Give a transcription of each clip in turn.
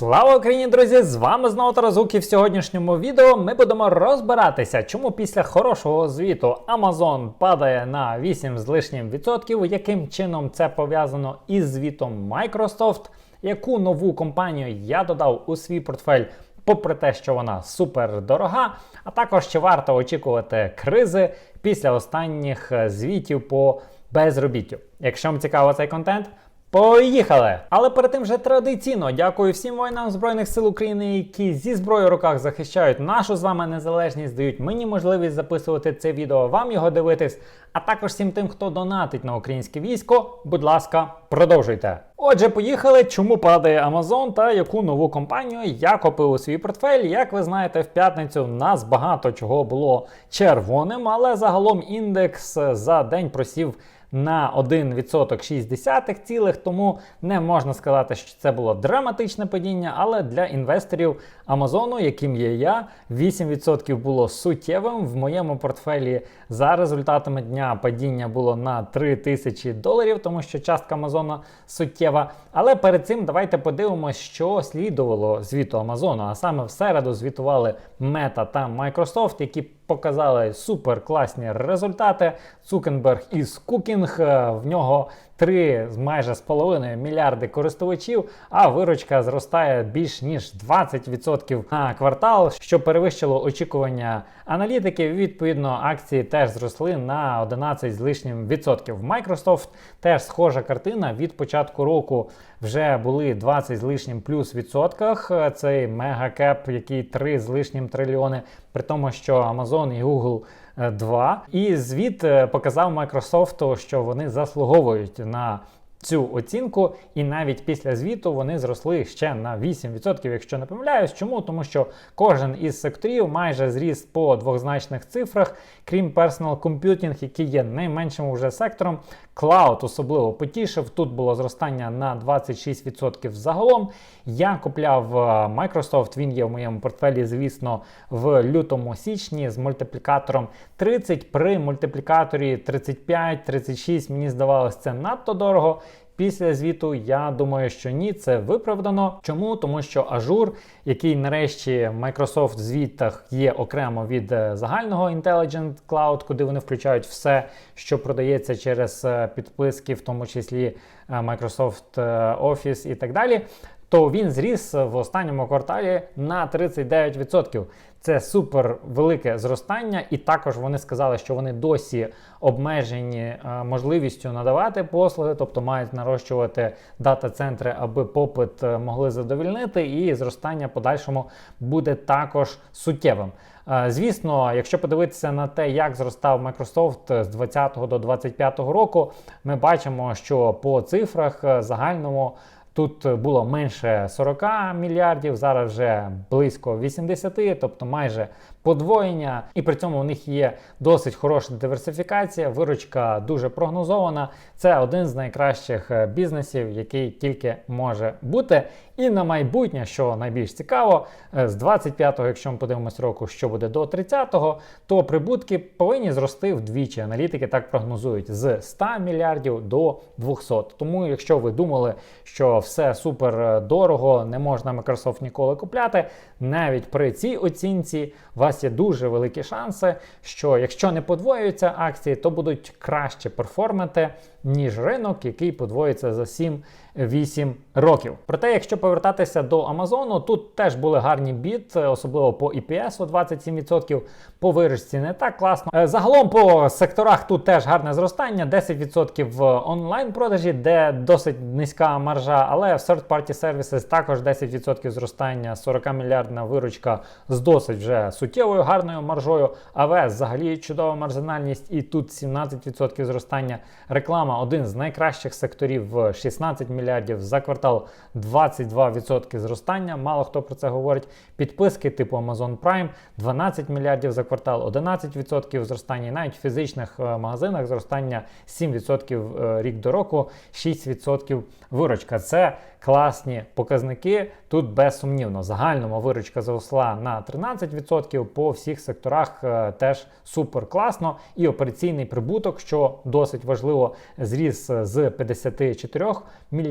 Слава Україні, друзі! З вами знову Таразук і в сьогоднішньому відео ми будемо розбиратися, чому після хорошого звіту Amazon падає на 8 з лишнім відсотків, яким чином це пов'язано із звітом Microsoft, яку нову компанію я додав у свій портфель. Попри те, що вона супер дорога, а також чи варто очікувати кризи після останніх е, звітів по безробіттю. Якщо вам цікаво цей контент, Поїхали! Але перед тим же традиційно дякую всім воїнам Збройних сил України, які зі зброєю в руках захищають нашу з вами незалежність, дають мені можливість записувати це відео, вам його дивитись, а також всім тим, хто донатить на українське військо. Будь ласка, продовжуйте. Отже, поїхали. Чому падає Amazon та яку нову компанію я купив у свій портфель? Як ви знаєте, в п'ятницю в нас багато чого було червоним, але загалом індекс за день просів на 1% 6 цілих, тому не можна сказати, що це було драматичне падіння, але для інвесторів Амазону, яким є я, 8% було суттєвим. В моєму портфелі за результатами дня падіння було на 3 тисячі доларів, тому що частка Амазона суттєва. Але перед цим давайте подивимося, що слідувало звіту Амазону. А саме в середу звітували Meta та Microsoft, які показали супер класні результати. Цукенберг із Кукінг. В нього 3 майже з половиною мільярди користувачів, а виручка зростає більш ніж 20% на квартал, що перевищило очікування аналітиків. Відповідно, акції теж зросли на 11 з лишнім відсотків. Microsoft теж схожа картина від початку року. Вже були 20 з лишнім плюс відсотках. Цей мегакеп, який 3 з лишнім трильйони, при тому, що Amazon і Google 2. І звіт е, показав Microsoft, що вони заслуговують на цю оцінку, і навіть після звіту вони зросли ще на 8%, якщо не помиляюсь. Чому? Тому що кожен із секторів майже зріс по двозначних цифрах, крім Personal Computing, який є найменшим вже сектором. Cloud особливо потішив. Тут було зростання на 26% загалом. Я купляв е, Microsoft, він є в моєму портфелі, звісно, в лютому січні з мультиплікатором 30 при мультиплікаторі 35-36. Мені здавалось, це надто дорого. Після звіту я думаю, що ні, це виправдано. Чому? Тому що Ажур, який нарешті в Microsoft звітах є окремо від е, загального Intelligent Cloud, куди вони включають все, що продається через е, підписки, в тому числі Microsoft Office і так далі то він зріс в останньому кварталі на 39%. Це супер велике зростання, і також вони сказали, що вони досі обмежені е, можливістю надавати послуги, тобто мають нарощувати дата-центри, аби попит е, могли задовільнити, і зростання подальшому буде також суттєвим. Е, звісно, якщо подивитися на те, як зростав Microsoft з 20 до 25 року, ми бачимо, що по цифрах загальному. Тут було менше 40 мільярдів, зараз вже близько 80, тобто майже подвоєння. І при цьому у них є досить хороша диверсифікація, виручка дуже прогнозована. Це один з найкращих е, бізнесів, який тільки може бути. І на майбутнє, що найбільш цікаво, е, з 25-го, якщо ми подивимось року, що буде до 30-го, то прибутки повинні зрости вдвічі. Аналітики так прогнозують з 100 мільярдів до 200. Тому, якщо ви думали, що все супер е, дорого, не можна Microsoft ніколи купляти, навіть при цій оцінці у вас є дуже великі шанси, що якщо не подвоюються акції, то будуть краще перформати, ніж ринок, який подвоїться за 7 8 років. Проте, якщо повертатися до Амазону, тут теж були гарні біт, особливо по EPS у 27%, по виручці не так класно. Е, загалом по секторах тут теж гарне зростання, 10% в онлайн-продажі, де досить низька маржа, але в third-party services також 10% зростання, 40 мільярдна виручка з досить вже суттєвою гарною маржою. АВС взагалі чудова маржинальність, і тут 17% зростання. Реклама один з найкращих секторів в 16 мільярдів мільярдів за квартал 22% зростання. Мало хто про це говорить. Підписки типу Amazon Prime 12 мільярдів за квартал, 11% зростання. І навіть в фізичних е, магазинах зростання 7% е, рік до року, 6% виручка. Це класні показники. Тут безсумнівно. Загальному виручка зросла на 13%, по всіх секторах е, теж супер класно. І операційний прибуток, що досить важливо, зріс з 54 мільярдів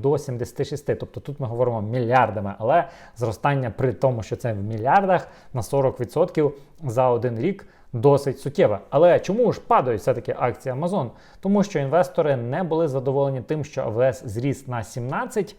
до 76. Тобто тут ми говоримо мільярдами, але зростання при тому, що це в мільярдах на 40% за один рік. Досить суттєве. Але чому ж падають все-таки акції Amazon? Тому що інвестори не були задоволені тим, що АВС зріс на 17%.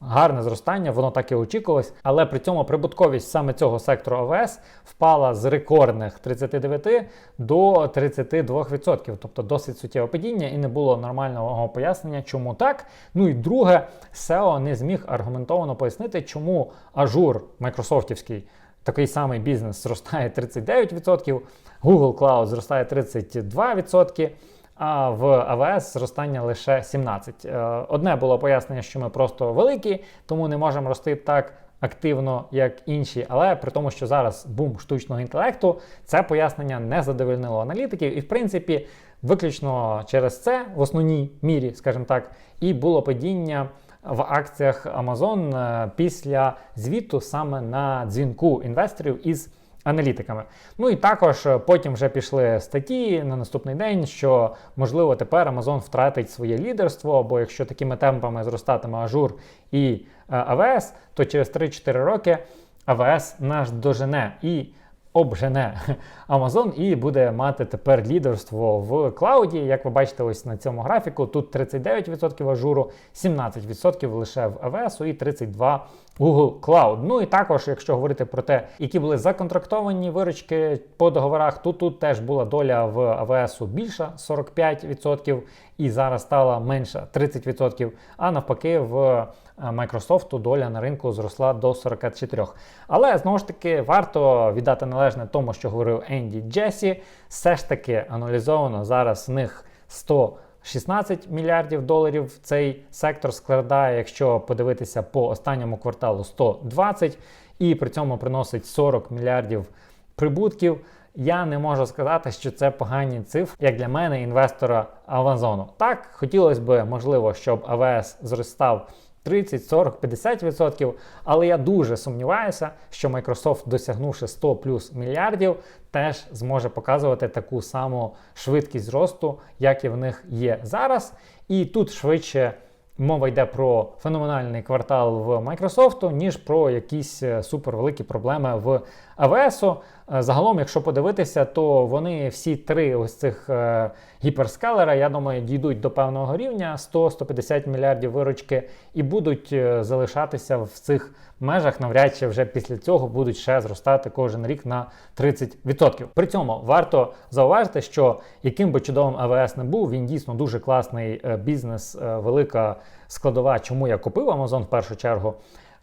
Гарне зростання, воно так і очікувалось, але при цьому прибутковість саме цього сектору АВС впала з рекордних 39 до 32%, тобто досить суттєве падіння, і не було нормального пояснення, чому так. Ну і друге, SEO не зміг аргументовано пояснити, чому ажур майкрософтівський такий самий бізнес зростає 39%, Google Cloud зростає 32%. А в АВС зростання лише 17. Е, Одне було пояснення, що ми просто великі, тому не можемо рости так активно, як інші. Але при тому, що зараз бум штучного інтелекту, це пояснення не задовольнило аналітиків. І, в принципі, виключно через це, в основній мірі, скажімо так, і було падіння. В акціях Amazon е, після звіту саме на дзвінку інвесторів із аналітиками. Ну і також е, потім вже пішли статті на наступний день, що можливо тепер Amazon втратить своє лідерство, бо якщо такими темпами зростатиме Ажур і АВС, то через 3-4 роки АВС наш дожене і обжене Amazon і буде мати тепер лідерство в клауді. Як ви бачите, ось на цьому графіку тут 39% ажуру, 17% лише в AWS і 32% Google Cloud. Ну і також, якщо говорити про те, які були законтрактовані виручки по договорах, то тут теж була доля в AWS більша 45%, і зараз стала менша 30%, а навпаки, в Microsoft доля на ринку зросла до 44%. Але знову ж таки варто віддати належне тому, що говорив Енді Джесі. Все ж таки аналізовано зараз в них 100 16 мільярдів доларів цей сектор складає, якщо подивитися по останньому кварталу 120 і при цьому приносить 40 мільярдів прибутків. Я не можу сказати, що це погані цифри, як для мене, інвестора Амазону. Так, хотілося б, можливо, щоб АВС зростав 30, 40, 50%. Але я дуже сумніваюся, що Microsoft, досягнувши 100 плюс мільярдів, теж зможе показувати таку саму швидкість зросту, як і в них є зараз. І тут швидше. Мова йде про феноменальний квартал в Microsoft, ніж про якісь е, супервеликі проблеми в AWS. Е, загалом, якщо подивитися, то вони всі три ось цих е, гіперскалера, я думаю, дійдуть до певного рівня 100-150 мільярдів виручки і будуть е, залишатися в цих межах. Навряд чи вже після цього будуть ще зростати кожен рік на 30%. При цьому варто зауважити, що яким би чудовим АВС не був, він дійсно дуже класний бізнес, велика складова, чому я купив Amazon в першу чергу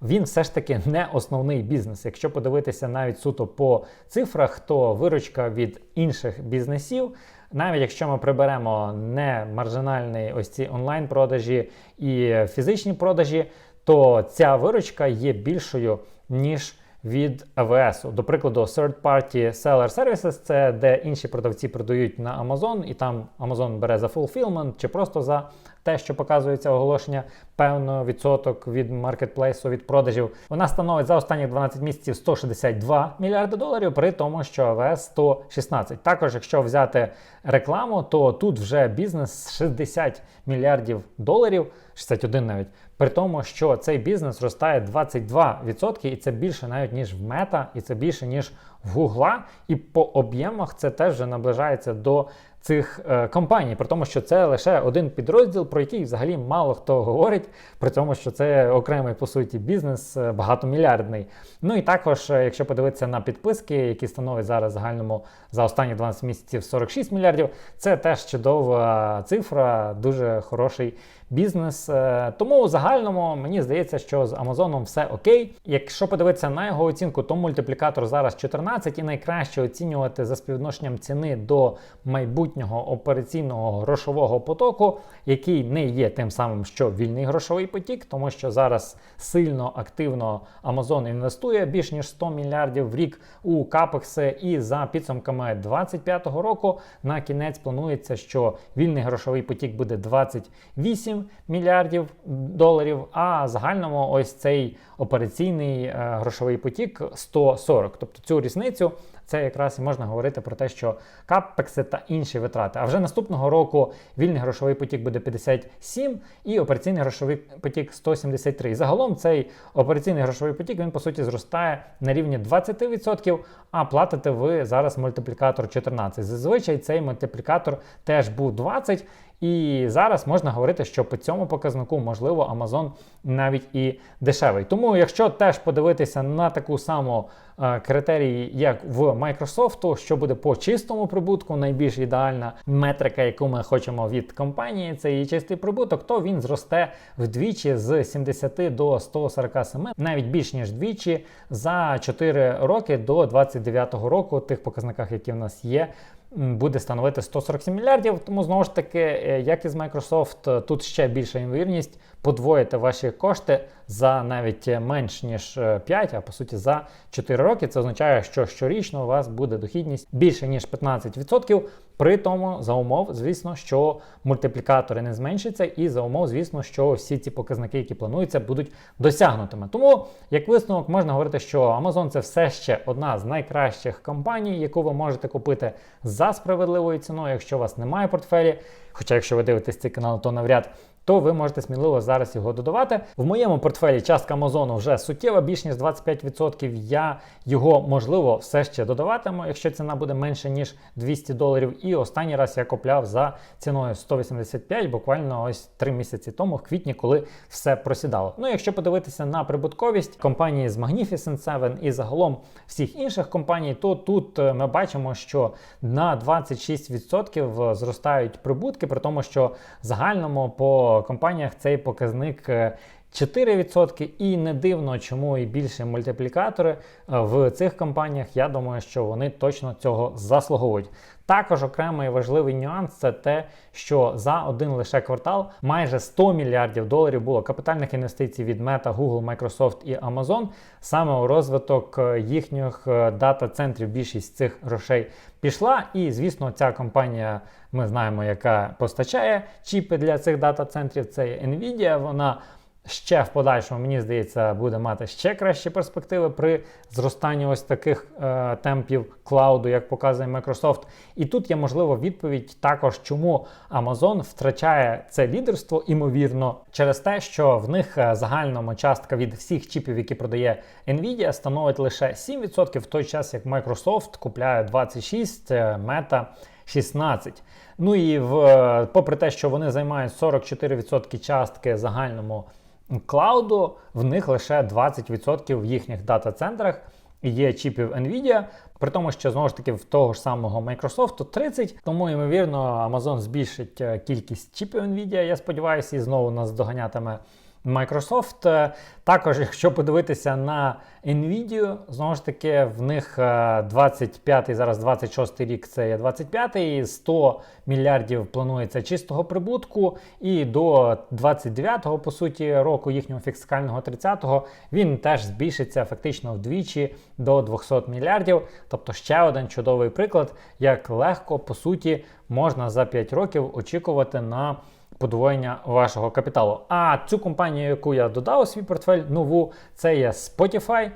він все ж таки не основний бізнес. Якщо подивитися навіть суто по цифрах, то виручка від інших бізнесів. Навіть якщо ми приберемо не маржинальні ось ці онлайн-продажі і фізичні продажі, то ця виручка є більшою, ніж від АВС. До прикладу, third-party seller services це де інші продавці продають на Amazon, і там Amazon бере за fulfillment чи просто за те, що показується оголошення, певно відсоток від маркетплейсу, від продажів. Вона становить за останні 12 місяців 162 мільярди доларів, при тому, що АВС 116. Також, якщо взяти рекламу, то тут вже бізнес 60 мільярдів доларів, 61 навіть. При тому, що цей бізнес зростає 22%, і це більше навіть ніж в мета, і це більше ніж в Гугла. І по об'ємах це теж вже наближається до цих е, компаній, при тому, що це лише один підрозділ, про який взагалі мало хто говорить, при тому, що це окремий по суті бізнес е, багатомільярдний. Ну і також, е, якщо подивитися на підписки, які становлять зараз загальному за останні 12 місяців 46 мільярдів, це теж чудова цифра, дуже хороший бізнес. Е, тому у загальному мені здається, що з Амазоном все окей. Якщо подивитися на його оцінку, то мультиплікатор зараз 14 і найкраще оцінювати за співвідношенням ціни до майбутнього операційного грошового потоку, який не є тим самим, що вільний грошовий потік, тому що зараз сильно активно Amazon інвестує більш ніж 100 мільярдів в рік у капекси, і за підсумками 2025 року на кінець планується, що вільний грошовий потік буде 28 8 мільярдів доларів. А загальному ось цей операційний е, грошовий потік 140. Тобто цю різницю це якраз і можна говорити про те, що капекси та інші витрати. А вже наступного року вільний грошовий потік буде 57 і операційний грошовий потік 173. І загалом цей операційний грошовий потік він по суті зростає на рівні 20%, а платите ви зараз мультиплікатор 14. Зазвичай цей мультиплікатор теж був 20. І зараз можна говорити, що по цьому показнику можливо Amazon навіть і дешевий. Тому, якщо теж подивитися на таку саму е, критерії, як в Microsoft, що буде по чистому прибутку, найбільш ідеальна метрика, яку ми хочемо від компанії, це її чистий прибуток, то він зросте вдвічі з 70 до 147, навіть більш ніж двічі за 4 роки до 29 року, тих показниках, які в нас є буде становити 147 мільярдів. Тому знову ж таки, е, як і з Microsoft, тут ще більша ймовірність подвоїти ваші кошти за навіть менш ніж 5, е, а по суті за 4 роки. Це означає, що щорічно у вас буде дохідність більше ніж 15%. При тому за умов, звісно, що мультиплікатори не зменшаться, і за умов, звісно, що всі ці показники, які плануються, будуть досягнутими. Тому, як висновок, можна говорити, що Amazon це все ще одна з найкращих компаній, яку ви можете купити за справедливою ціною, якщо у вас немає портфелі. Хоча, якщо ви дивитесь цей канал, то навряд то ви можете сміливо зараз його додавати. В моєму портфелі частка Амазону вже суттєва, більш ніж 25%. Я його можливо все ще додаватиму, якщо ціна буде менше ніж 200 доларів. І останній раз я купляв за ціною 185, буквально ось 3 місяці тому, в квітні, коли все просідало. Ну, якщо подивитися на прибутковість компанії з Magnificent 7 і загалом всіх інших компаній, то тут е, ми бачимо, що на 26% зростають прибутки, при тому, що загальному по компаніях цей показник 4%, е, і не дивно, чому і більше мультиплікатори е, в цих компаніях. Я думаю, що вони точно цього заслуговують. Також окремий важливий нюанс це те, що за один лише квартал майже 100 мільярдів доларів було капітальних інвестицій від Meta, Google, Microsoft і Amazon саме у розвиток е, їхніх дата-центрів. Більшість цих грошей пішла. І, звісно, ця компанія, ми знаємо, яка постачає чіпи для цих дата-центрів. Це Nvidia. Вона ще в подальшому, мені здається, буде мати ще кращі перспективи при зростанні ось таких е, темпів клауду, як показує Microsoft. І тут є можливо відповідь також, чому Amazon втрачає це лідерство, імовірно, через те, що в них е, загальному частка від всіх чіпів, які продає Nvidia, становить лише 7%, в той час як Microsoft купляє 26%, е, Meta 16. Ну і в, е, попри те, що вони займають 44% частки загальному клауду, в них лише 20% в їхніх дата-центрах є чіпів Nvidia, при тому, що знову ж таки в того ж самого Microsoft 30, тому ймовірно Amazon збільшить е, кількість чіпів Nvidia, я сподіваюся, і знову нас доганятиме Microsoft. Е, також, якщо подивитися на Nvidia, знову ж таки, в них 25-й, е, зараз 26 й рік це є 25-й, 100 мільярдів планується чистого прибутку, і до 29-го, по суті, року їхнього фіскального 30-го він теж збільшиться фактично вдвічі до 200 мільярдів. Тобто ще один чудовий приклад, як легко, по суті, можна за 5 років очікувати на подвоєння вашого капіталу. А цю компанію, яку я додав у свій портфель, нову, це є Spotify.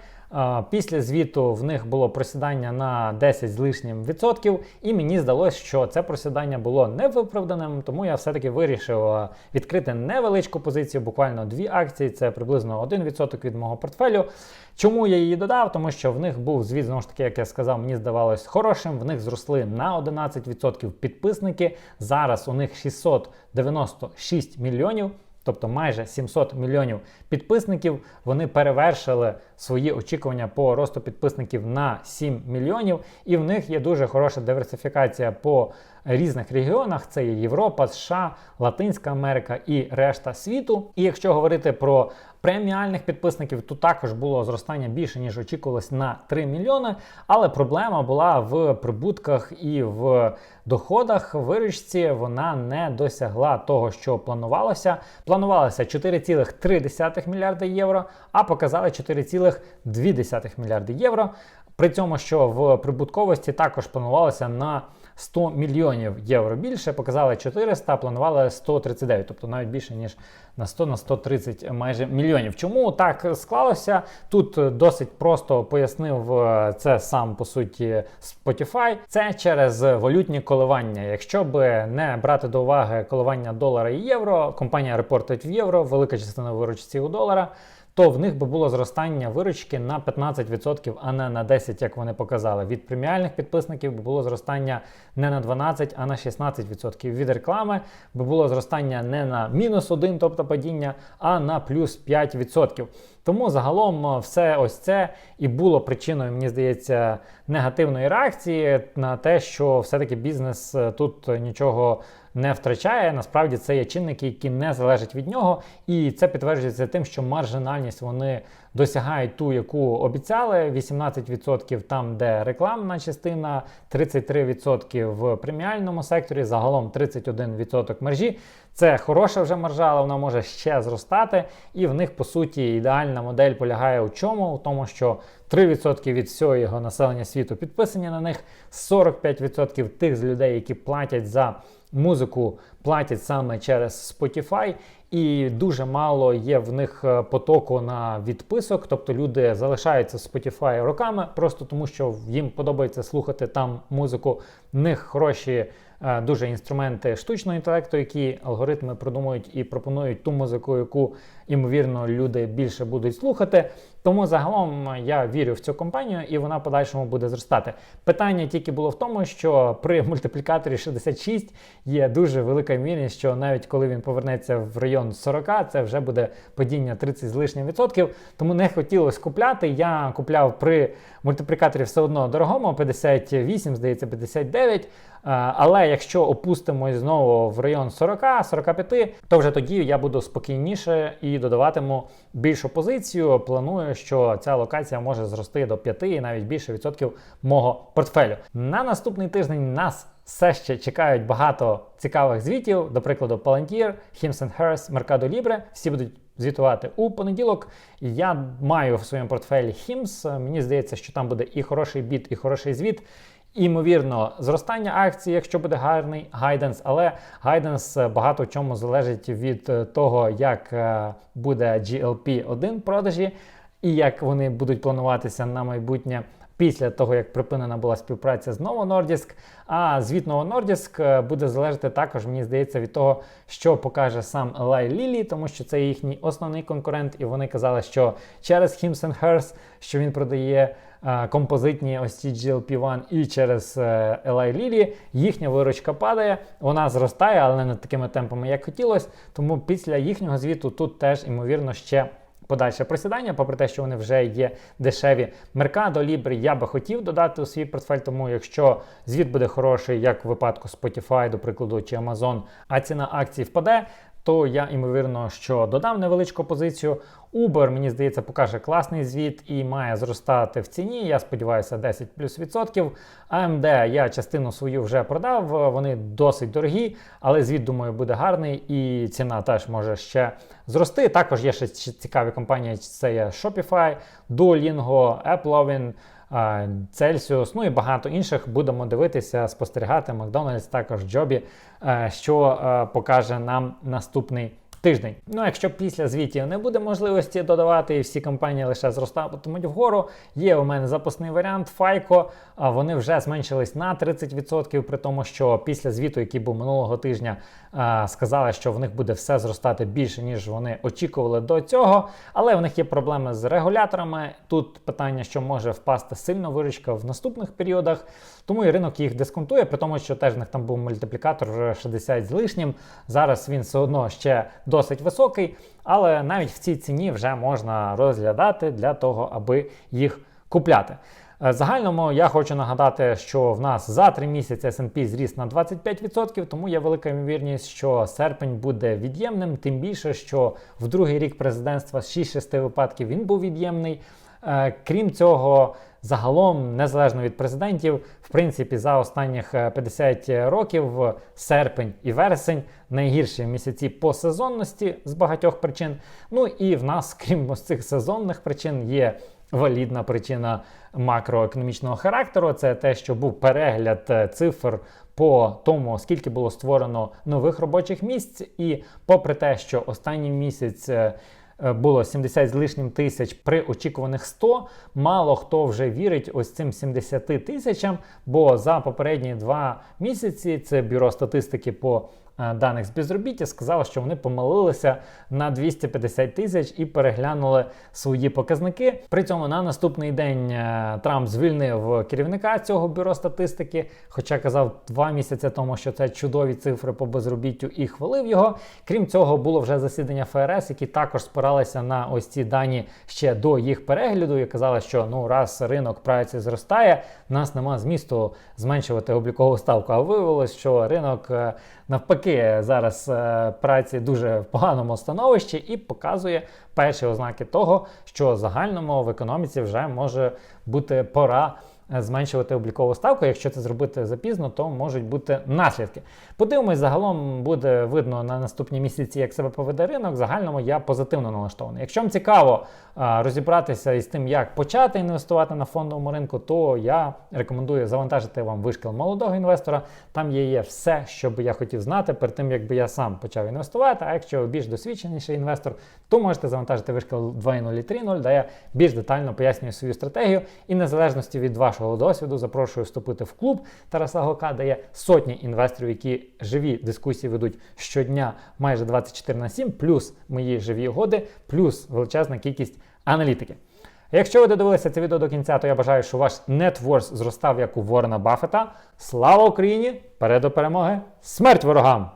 Після звіту в них було просідання на 10 з лишнім відсотків, і мені здалося, що це просідання було невиправданим, тому я все-таки вирішив відкрити невеличку позицію, буквально дві акції, це приблизно 1% від мого портфелю. Чому я її додав? Тому що в них був звіт, знову ж таки, як я сказав, мені здавалось хорошим. В них зросли на 11% підписники. Зараз у них 696 мільйонів тобто майже 700 мільйонів підписників. Вони перевершили свої очікування по росту підписників на 7 мільйонів, і в них є дуже хороша диверсифікація по різних регіонах: це є Європа, США, Латинська Америка і решта світу. І якщо говорити про преміальних підписників, то також було зростання більше, ніж очікувалось на 3 мільйони. Але проблема була в прибутках і в доходах. Виручці вона не досягла того, що планувалося. Планувалося 4,3 мільярда євро, а показали 4,2 мільярди євро. При цьому, що в прибутковості також планувалося на 100 мільйонів євро більше. Показали 400, планували 139, тобто навіть більше ніж на 100 на 130 майже мільйонів. Чому так склалося? Тут досить просто пояснив е, це сам по суті Spotify. Це через валютні коливання. Якщо би не брати до уваги коливання долара і євро, компанія репортить в євро, велика частина виручці у долара то в них би було зростання виручки на 15%, а не на 10%, як вони показали. Від преміальних підписників би було зростання не на 12%, а на 16%. Від реклами би було зростання не на мінус 1, тобто падіння, а на плюс 5%. Тому загалом е, все ось це і було причиною, мені здається, негативної реакції на те, що все-таки бізнес е, тут нічого не втрачає. Насправді це є чинники, які не залежать від нього, і це підтверджується тим, що маржинальність вони досягають ту, яку обіцяли. 18% там, де рекламна частина, 33% в преміальному секторі, загалом 31% маржі. Це хороша вже маржа, але вона може ще зростати. І в них, по суті, ідеальна модель полягає у чому? У тому, що 3% від всього його населення світу підписані на них, 45% тих з людей, які платять за музику платять саме через Spotify, і дуже мало є в них е, потоку на відписок. Тобто люди залишаються в Spotify роками, просто тому що їм подобається слухати там музику. В них хороші дуже інструменти штучного інтелекту, які алгоритми продумують і пропонують ту музику, яку ймовірно люди більше будуть слухати. Тому загалом я вірю в цю компанію і вона подальшому буде зростати. Питання тільки було в тому, що при мультиплікаторі 66 є дуже велика ймовірність, що навіть коли він повернеться в район 40, це вже буде падіння 30 з лишнім відсотків. Тому не хотілося купляти. Я купляв при мультиплікаторі все одно дорогому, 58, здається, 59. Е, але якщо опустимось знову в район 40-45, то вже тоді я буду спокійніше і додаватиму більшу позицію. Планую, що ця локація може зрости до 5 і навіть більше відсотків мого портфелю. На наступний тиждень нас. Все ще чекають багато цікавих звітів, до прикладу, Palantir, Hims Hers, Mercado Libre. Всі будуть звітувати у понеділок. Я маю в своєму портфелі Hims. Мені здається, що там буде і хороший біт, і хороший звіт. Імовірно, зростання акцій, якщо буде гарний гайденс, але гайденс багато в чому залежить від того, як е, буде GLP-1 продажі і як вони будуть плануватися на майбутнє. Після того, як припинена була співпраця з Novo Nordisk, а звіт Nordisk е, буде залежати також, мені здається, від того, що покаже сам Eli Lilly, тому що це їхній основний конкурент, і вони казали, що через Hims Hers, що він продає Е, композитні ось ці GLP-1 і через е, Eli Lilly, їхня виручка падає, вона зростає, але не такими темпами, як хотілося. Тому після їхнього звіту тут теж, ймовірно, ще. Подальше просідання, попри те, що вони вже є дешеві. Меркадо Libre я би хотів додати у свій портфель, тому якщо звіт буде хороший, як в випадку Spotify, до прикладу, чи Amazon, а ціна акцій впаде, то я ймовірно, що додам невеличку позицію. Uber, мені здається, покаже класний звіт і має зростати в ціні. Я сподіваюся, 10 плюс відсотків. AMD я частину свою вже продав, вони досить дорогі, але звіт, думаю, буде гарний і ціна теж може ще зрости. Також є ще цікаві компанії: це є Shopify, Duolingo, AppLovin, Celsius, ну і багато інших. Будемо дивитися, спостерігати. Макдональдс, також Джобі, е, що е, покаже нам наступний тиждень. Ну, якщо після звітів не буде можливості додавати, і всі компанії лише зростатимуть вгору, є у мене запасний варіант FICO, Вони вже зменшились на 30%, при тому, що після звіту, який був минулого тижня, сказали, що в них буде все зростати більше, ніж вони очікували до цього. Але в них є проблеми з регуляторами. Тут питання, що може впасти сильно виручка в наступних періодах. Тому і ринок їх дисконтує, при тому, що теж в них там був мультиплікатор 60 з лишнім. Зараз він все одно ще досить високий, але навіть в цій ціні вже можна розглядати для того, аби їх купляти. Е, загальному я хочу нагадати, що в нас за 3 місяці S&P зріс на 25%, тому є велика ймовірність, що серпень буде від'ємним, тим більше, що в другий рік президентства з 6-6 випадків він був від'ємний. Е, крім цього, загалом, незалежно від президентів, в принципі, за останніх 50 е, років серпень і вересень найгірші місяці по сезонності з багатьох причин. Ну і в нас, крім цих сезонних причин, є валідна причина макроекономічного характеру. Це те, що був перегляд е, цифр по тому, скільки було створено нових робочих місць, і попри те, що останній місяць. Е, Було 70 з лишнім тисяч при очікуваних 100. Мало хто вже вірить ось цим 70 тисячам, бо за попередні два місяці це бюро статистики по даних з безробіття сказало, що вони помилилися на 250 тисяч і переглянули свої показники. При цьому на наступний день е, Трамп звільнив керівника цього бюро статистики, хоча казав два місяці тому, що це чудові цифри по безробіттю і хвалив його. Крім цього, було вже засідання ФРС, які також спиралися на ось ці дані ще до їх перегляду і казали, що ну раз ринок праці зростає, нас нема змісту зменшувати облікову ставку. А виявилось, що ринок е, навпаки зараз е, праці дуже в поганому становищі і показує перші ознаки того, що загальному в економіці вже може бути пора. е, Зменшувати облікову ставку. Якщо це зробити запізно, то можуть бути наслідки. Подивимось, загалом буде видно на наступні місяці, як себе поведе ринок. Загальному я позитивно налаштований. Якщо вам цікаво розібратися із тим, як почати інвестувати на фондовому ринку, то я рекомендую завантажити вам вишкіл молодого інвестора. Там є, є все, що би я хотів знати перед тим, якби я сам почав інвестувати. А якщо ви більш досвідченіший інвестор, то можете завантажити вишкіл 2.0 і 3.0, де я більш детально пояснюю свою стратегію. І незалежності від вашого досвіду, запрошую вступити в клуб Тараса Гока, де є сотні інвесторів, які живі дискусії ведуть щодня майже 24 на 7, плюс мої живі угоди, плюс величезна кількість аналітики. Якщо ви додивилися це відео до кінця, то я бажаю, що ваш нетворс зростав як у Ворона Баффета. Слава Україні! Перед до перемоги! Смерть ворогам!